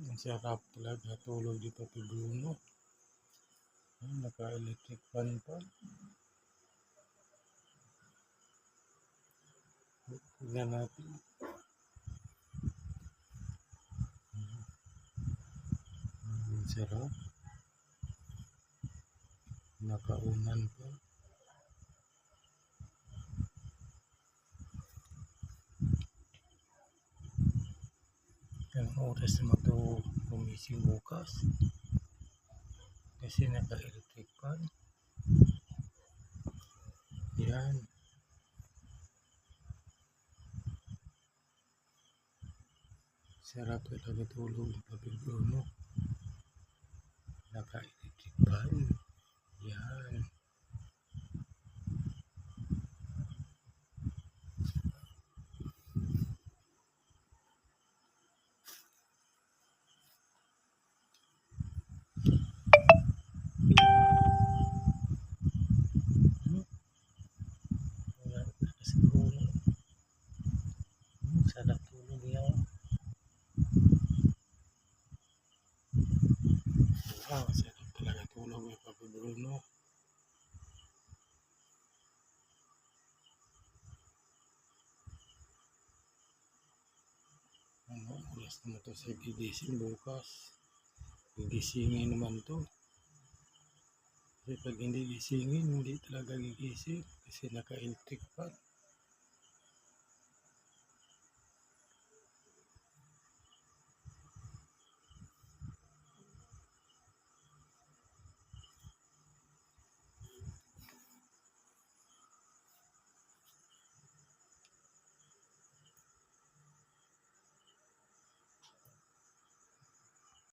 Ang sarap talaga tulog dito kay Bruno. Naka-electric fan pa. Tignan natin. Ang sarap. Nakaunan pa. Anong oras naman ito gumising bukas? Kasi naka-electric fan. Yan. Sarap talaga tulog ng Papi Bruno. Naka-electric fan. Yan. Hmm? Wala talaga si Bruno. Hmm, sarap tulog niya. Wow, sarap talaga tulog ng Papi Bruno. Ano, oras naman to sa gigising bukas. Gigisingin naman to. Kasi pag hindi gisingin, hindi talaga gigising. Kasi naka-electric fan.